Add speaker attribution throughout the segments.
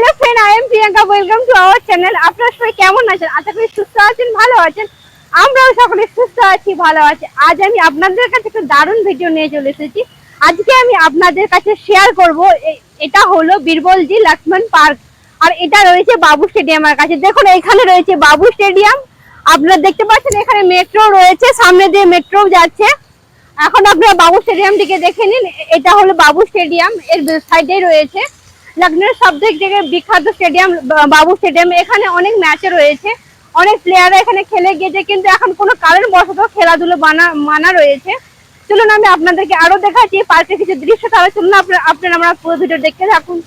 Speaker 1: Hello friend I am Priyanka welcome to our channel আপনারা সবাই কেমন আছেন? আশা করি সুস্থ আছেন, ভালো আছেন। আমরাও সকলে সুস্থ আছি, ভালো আছি। আজ আমি আপনাদের কাছে একটা দারুণ ভিডিও নিয়ে চলে এসেছি। আজকে আমি আপনাদের কাছে শেয়ার করব। এটা হলো বীরবলজি লক্ষ্মণ পার্ক। আর এটা রয়েছে বাবু স্টেডিয়ামের কাছে। দেখুন, এখানে রয়েছে বাবু স্টেডিয়াম। আপনারা দেখতে পাচ্ছেন, এখানে মেট্রো রয়েছে। সামনে দিয়ে মেট্রো যাচ্ছে। এখন আপনারা বাবু স্টেডিয়ামটিকে দেখে নিন। এটা হলো বাবু স্টেডিয়াম। এর সাইডে রয়েছে। লখনৌর সব থেকে বিখ্যাত স্টেডিয়াম, বাবু স্টেডিয়াম, এখানে অনেক ম্যাচ রয়েছে। অনেক প্লেয়াররা এখানে খেলে গিয়েছে, কিন্তু এখন কোনো কারণ কারণবশত খেলাধুলো মানা মানা রয়েছে। চলুন আমি আপনাদেরকে আরও দেখাচ্ছি পার্কের কিছু দৃশ্য, তাহলে চলুন আপনারা আমরা পুরো ভিডিও দেখতে থাকুন।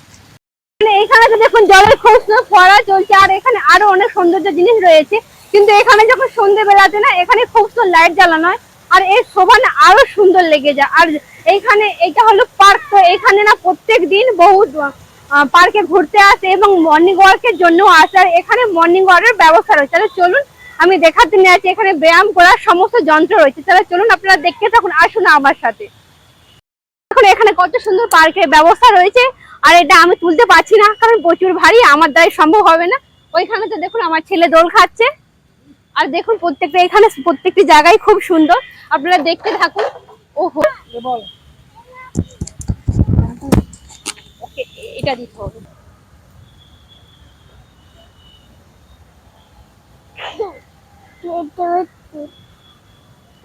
Speaker 1: মানে এখানে তো দেখুন জলের সুন্দর ফোয়ারা চলছে, আর এখানে আরও অনেক সৌন্দর্য জিনিস রয়েছে। কিন্তু এখানে যখন সন্ধে বেলাতে না, এখানে খুব সুন্দর লাইট জ্বালানো হয়, আর এর শোভা না আরও সুন্দর লেগে যায়। আর এইখানে এটা হলো পার্ক তো এখানে না প্রত্যেক দিন বহু পার্কে ঘুরতে আসে এবং মর্নিং ওয়াকের জন্য আসে। আর এখানে মর্নিং ওয়াকের ব্যবস্থা রয়েছে। তাহলে চলুন, আমি দেখাতে নিয়ে আছি। এখানে ব্যায়াম করার সমস্ত যন্ত্র রয়েছে। তাহলে চলুন, আপনারা দেখতে থাকুন, আসুন আমার সাথে। এখন এখানে কত সুন্দর পার্কের ব্যবস্থা রয়েছে। আর এটা আমি তুলতে পারছি না, কারণ প্রচুর ভারী। আমার দ্বারা সম্ভব হবে না। ওইখানে তো দেখুন, আমার ছেলে দোল খাচ্ছে। আর দেখুন, প্রত্যেকটা এখানে প্রত্যেকটি জায়গায় খুব সুন্দর। আপনারা দেখতে থাকুন। ওহো! ওকে এটা দিতে হবে।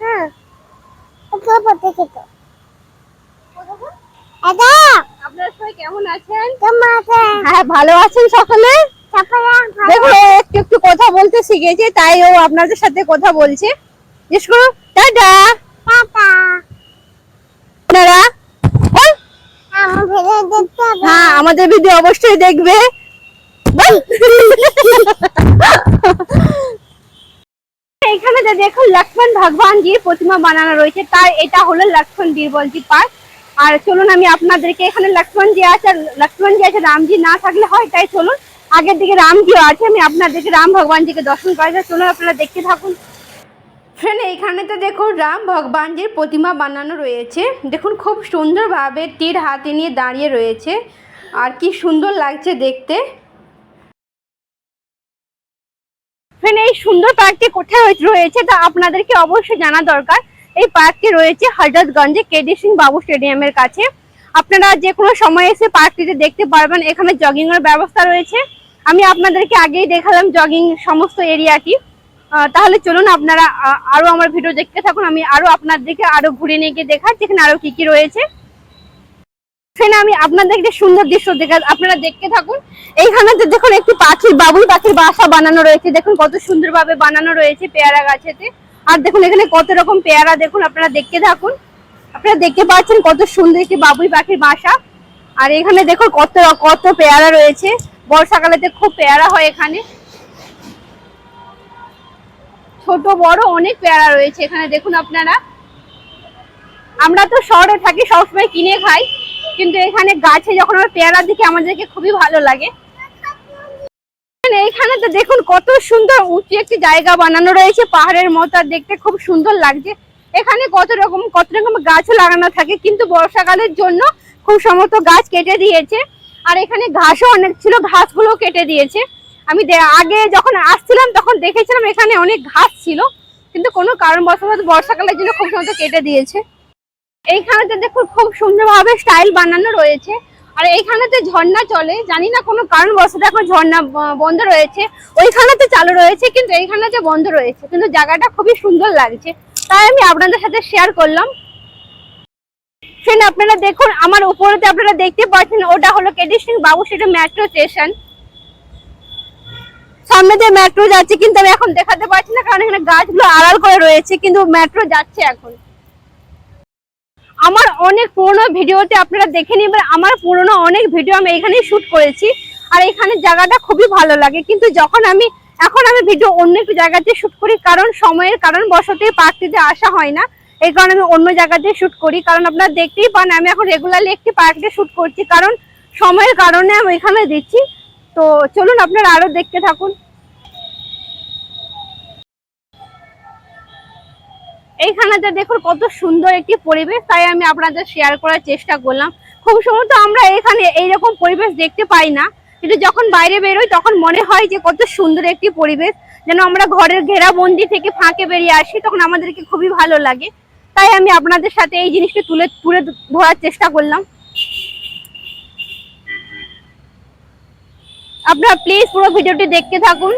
Speaker 2: হ্যাঁ
Speaker 1: আপনারা সবাই কেমন আছেন? হ্যাঁ ভালো আছেন সকলে? দেখো একটু একটু কথা বলতে শিখেছে তাই ও আপনাদের সাথে কথা বলছে। জিজ্ঞেস করো টাটা
Speaker 2: টাটা
Speaker 1: আপনারা হ্যাঁ আমাদের ভিডিও অবশ্যই দেখবে। এখানে যে দেখুন লক্ষ্মণ ভগবান ভগবানজির প্রতিমা বানানো রয়েছে তাই এটা হলো লক্ষ্মণ বীরবলজি পার্ক। আর চলুন আমি আপনাদেরকে এখানে লক্ষ্মণজি আছে লক্ষ্মণজি আছে রামজি না থাকলে হয়, তাই চলুন। আগের দিকে রামজিও আছে, আমি আপনাদেরকে রাম ভগবানজিকে দর্শন করাই, চলুন আপনারা দেখতে থাকুন। ফ্রেন্ড এইখানেতে দেখুন রাম ভগবানজির প্রতিমা বানানো রয়েছে। দেখুন, খুব সুন্দরভাবে তীর হাতে নিয়ে দাঁড়িয়ে রয়েছে। আর কি সুন্দর লাগছে দেখতে। ফ্রেন্ড এই সুন্দর পার্কটি কোথায় রয়েছে তা আপনাদেরকে অবশ্যই জানা দরকার। এই পার্কটি রয়েছে হজরতগঞ্জে কেডি সিং বাবু স্টেডিয়ামের কাছে। আপনারা যে কোনো সময় এসে পার্কটিতে দেখতে পারবেন, এখানে জগিংয়ের ব্যবস্থা রয়েছে। আমি আপনাদেরকে আগেই দেখালাম জগিং সমস্ত এরিয়াটি তাহলে চলুন আপনারা আরও আমার ভিডিও দেখতে থাকুন। আমি আরও আপনার দিকে আরও ঘুরে নিয়ে গিয়ে দেখাচ্ছি যেখানে আরও কি কি রয়েছে। সেখানে আমি আপনাদেরকে সুন্দর দৃশ্য দেখা, আপনারা দেখতে থাকুন। এইখানে দেখুন একটি পাখি বাবুই, পাখির বাসা বানানো রয়েছে। দেখুন কত সুন্দরভাবে বানানো রয়েছে পেয়ারা গাছেতে। আর দেখুন এখানে কত রকম পেয়ারা দেখুন, আপনারা দেখতে থাকুন। আপনারা দেখতে পাচ্ছেন কত সুন্দর একটি বাবুই পাখির বাসা। আর এখানে দেখুন কত কত পেয়ারা রয়েছে। বর্ষাকালেতে খুব পেয়ারা হয় এখানে। ছোট, বড় অনেক পেয়ারা রয়েছে। এখানে দেখুন আপনারা। আমরা তো শহরে থাকি, সবসময় কিনে খাই। কিন্তু এখানে গাছে যখন আমরা পেয়ারা দেখি, আমাদেরকে খুবই ভালো লাগে। এইখানে তো দেখুন কত সুন্দর উঁচু একটি জায়গা বানানো রয়েছে, পাহাড়ের মতো, আর দেখতে খুব সুন্দর লাগছে। এখানে কত রকম কত রকম গাছও লাগানো থাকে, কিন্তু বর্ষাকালের জন্য খুব সমস্ত গাছ কেটে দিয়েছে। আর এখানে ঘাসও অনেক ছিল ঘাসগুলো কেটে দিয়েছে। আমি আগে যখন আসছিলাম, তখন দেখেছিলাম এখানে অনেক ঘাস ছিল, কিন্তু কোনো কারণবশত বর্ষাকালের জন্য খুব সমস্ত কেটে দিয়েছে। এইখানেতে দেখুন খুব সুন্দরভাবে স্টাইল বানানো রয়েছে। আর এইখানেতে ঝর্ণা চলে, জানি না কোনো কারণবশত এখন ঝর্ণা বন্ধ রয়েছে। ওইখানেতে চালু রয়েছে, কিন্তু এইখানেতে বন্ধ রয়েছে, কিন্তু জায়গাটা খুবই সুন্দর লাগছে। তাই আমি আপনাদের সাথে শেয়ার করলাম। ফ্রেন্ড আপনারা দেখুন, আমার উপরেতে আপনারা দেখতে পাচ্ছেন, ওটা হলো কেডি সিং বাবু, সেটা মেট্রো স্টেশন সামনে দিয়ে মেট্রো যাচ্ছে, কিন্তু আমি এখন দেখাতে পারছি না, কারণ এখানে গাছগুলো আড়াল করে রয়েছে, কিন্তু মেট্রো যাচ্ছে এখন। আমার অনেক পুরোনো ভিডিওতে আপনারা দেখে নেবেন, আমার পুরোনো অনেক ভিডিও আমি এখানেই শুট করেছি, আর এখানে জায়গাটা খুবই ভালো লাগে, কিন্তু যখন আমি, এখন আমি ভিডিও অন্য একটু জায়গাতে শুট করি, কারণ সময়ের কারণ বশতে পার্কটিতে আসা হয় না, এই কারণে আমি অন্য জায়গাতে শুট করি, কারণ আপনারা দেখতেই পান, আমি এখন রেগুলারলি একটি পার্কে শুট করছি, কারণ সময়ের কারণে আমি এখানে দিচ্ছি তো চলুন আপনারা আরও দেখতে থাকুন। এইখানেতে দেখুন কত সুন্দর একটি পরিবেশ, তাই আমি আপনাদের শেয়ার করার চেষ্টা করলাম। খুব সম্ভবত আমরা এখানে এইরকম পরিবেশ দেখতে পাই না। কিন্তু যখন বাইরে বেরোই, তখন মনে হয় যে কত সুন্দর একটি পরিবেশ। যেন আমরা ঘরের ঘেরা ঘেরাবন্দি থেকে ফাঁকে বেরিয়ে আসি, তখন আমাদেরকে খুবই ভালো লাগে। তাই আমি আপনাদের সাথে এই জিনিসটা তুলে তুলে ধরার চেষ্টা করলাম। আপনারা প্লিজ পুরো ভিডিওটি দেখতে থাকুন।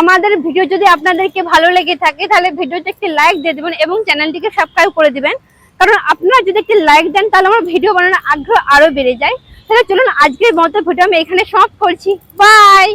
Speaker 1: আমাদের ভিডিও যদি আপনাদেরকে ভালো লেগে থাকে, তাহলে ভিডিওতে একটি লাইক দিয়ে দেবেন এবং চ্যানেলটিকে সাবস্ক্রাইব করে দিবেন। কারণ আপনারা যদি একটি লাইক দেন, তাহলে আমার ভিডিও বানানোর আগ্রহ আরও বেড়ে যায়। তাহলে চলুন আজকের মতো ভিডিও আমি এখানে সব করছি। বাই